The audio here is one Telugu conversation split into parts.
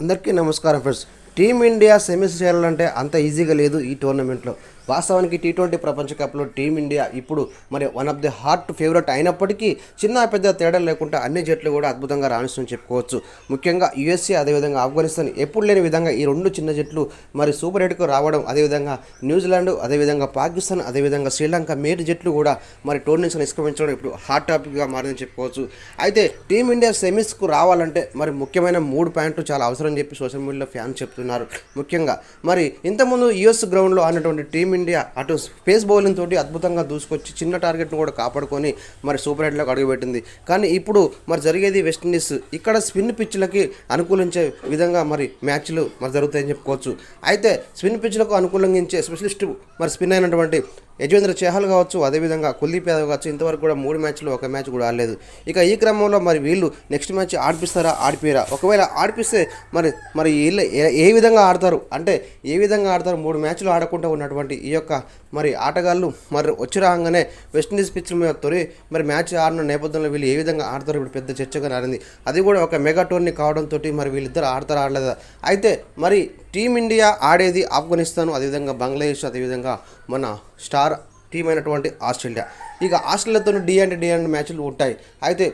అందరికీ నమస్కారం ఫ్రెండ్స్. టీమిండియా సెమీస్ చేరాలంటే అంత ఈజీగా లేదు ఈ టోర్నమెంట్లో. వాస్తవానికి టీ ట్వంటీ ప్రపంచ కప్లో టీమిండియా ఇప్పుడు మరి one of the hot favourite అయినప్పటికీ చిన్న పెద్ద తేడా లేకుండా అన్ని జట్లు కూడా అద్భుతంగా రాణిస్తుందని చెప్పుకోవచ్చు. ముఖ్యంగా యుఎస్ఏ అదేవిధంగా ఆఫ్ఘనిస్తాన్ ఎప్పుడు లేని విధంగా ఈ రెండు చిన్న జట్లు మరి సూపర్ ఎయిట్కు రావడం అదేవిధంగా న్యూజిలాండ్ అదేవిధంగా పాకిస్తాన్ అదేవిధంగా శ్రీలంక మేటి జట్లు కూడా మరి టోర్నీస్ నిష్క్రమించడం ఇప్పుడు హాట్ టాపిక్గా మారిందని చెప్పుకోవచ్చు. అయితే టీమిండియా సెమీస్కు రావాలంటే మరి ముఖ్యమైన మూడు పాయింట్లు చాలా అవసరం చెప్పి సోషల్ మీడియాలో ఫ్యాన్స్ చెప్తున్నారు. ముఖ్యంగా మరి ఇంతకుముందు యుఎస్ గ్రౌండ్లో ఆడినటువంటి టీమిండియా ఇండియా అటు స్పేస్ బౌలింగ్ తోటి అద్భుతంగా దూసుకొచ్చి చిన్న టార్గెట్ను కూడా కాపాడుకొని మరి సూపర్ ఎయిట్లోకి అడుగుపెట్టింది. కానీ ఇప్పుడు మరి జరిగేది వెస్టిండీస్ ఇక్కడ స్పిన్ పిచ్లకి అనుకూలించే విధంగా మరి మ్యాచ్లు మరి జరుగుతాయని చెప్పుకోవచ్చు. అయితే స్పిన్ పిచ్లకు అనుకూలించే స్పెషలిస్ట్ మరి స్పిన్ అయినటువంటి యజేంద్ర చేహల్ కావచ్చు అదేవిధంగా కుల్దీప్ యాదవ్ కావచ్చు ఇంతవరకు కూడా మూడు మ్యాచ్లు ఒక మ్యాచ్ కూడా ఆడలేదు. ఇక ఈ క్రమంలో మరి వీళ్ళు నెక్స్ట్ మ్యాచ్ ఆడిపిస్తారా ఆడిపిరా ఒకవేళ ఆడిపిస్తే మరి మరి వీళ్ళు ఏ- ఏ విధంగా ఆడతారు? అంటే ఏ విధంగా ఆడతారు? మూడు మ్యాచ్లు ఆడకుండా ఉన్నటువంటి ఈ యొక్క మరి ఆటగాళ్ళు మరి వచ్చి రాగానే వెస్టిండీస్ పిచ్ మీద తొలి మరి మ్యాచ్ ఆడిన నేపథ్యంలో వీళ్ళు ఏ విధంగా ఆడతారు? ఇప్పుడు పెద్ద చర్చగా మారింది. అది కూడా ఒక మెగా టోర్నీ కావడంతో మరి వీళ్ళిద్దరు ఆడతారా ఆడలేదా? అయితే మరి టీమిండియా ఆడేది ఆఫ్ఘనిస్తాన్ అదేవిధంగా బంగ్లాదేశ్ అదేవిధంగా మన స్టార్ టీం అయినటువంటి ఆస్ట్రేలియా. ఇక ఆస్ట్రేలియాతో డి అండ్ డి అండ్ మ్యాచ్లు ఉంటాయి. అయితే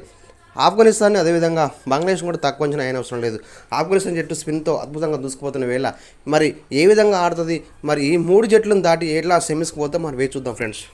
ఆఫ్ఘనిస్తాన్ అదేవిధంగా బంగ్లాదేశ్ కూడా తక్కువ అంచనా అయిన అవసరం లేదు. ఆఫ్ఘనిస్తాన్ జట్టు స్పిన్తో అద్భుతంగా దూసుకుపోతున్న వేళ. మరి ఏ విధంగా ఆడుతుంది? మరి ఈ మూడు జట్లను దాటి ఎట్లా సెమీస్కి పోతే? మనం వేచి చూద్దాం ఫ్రెండ్స్.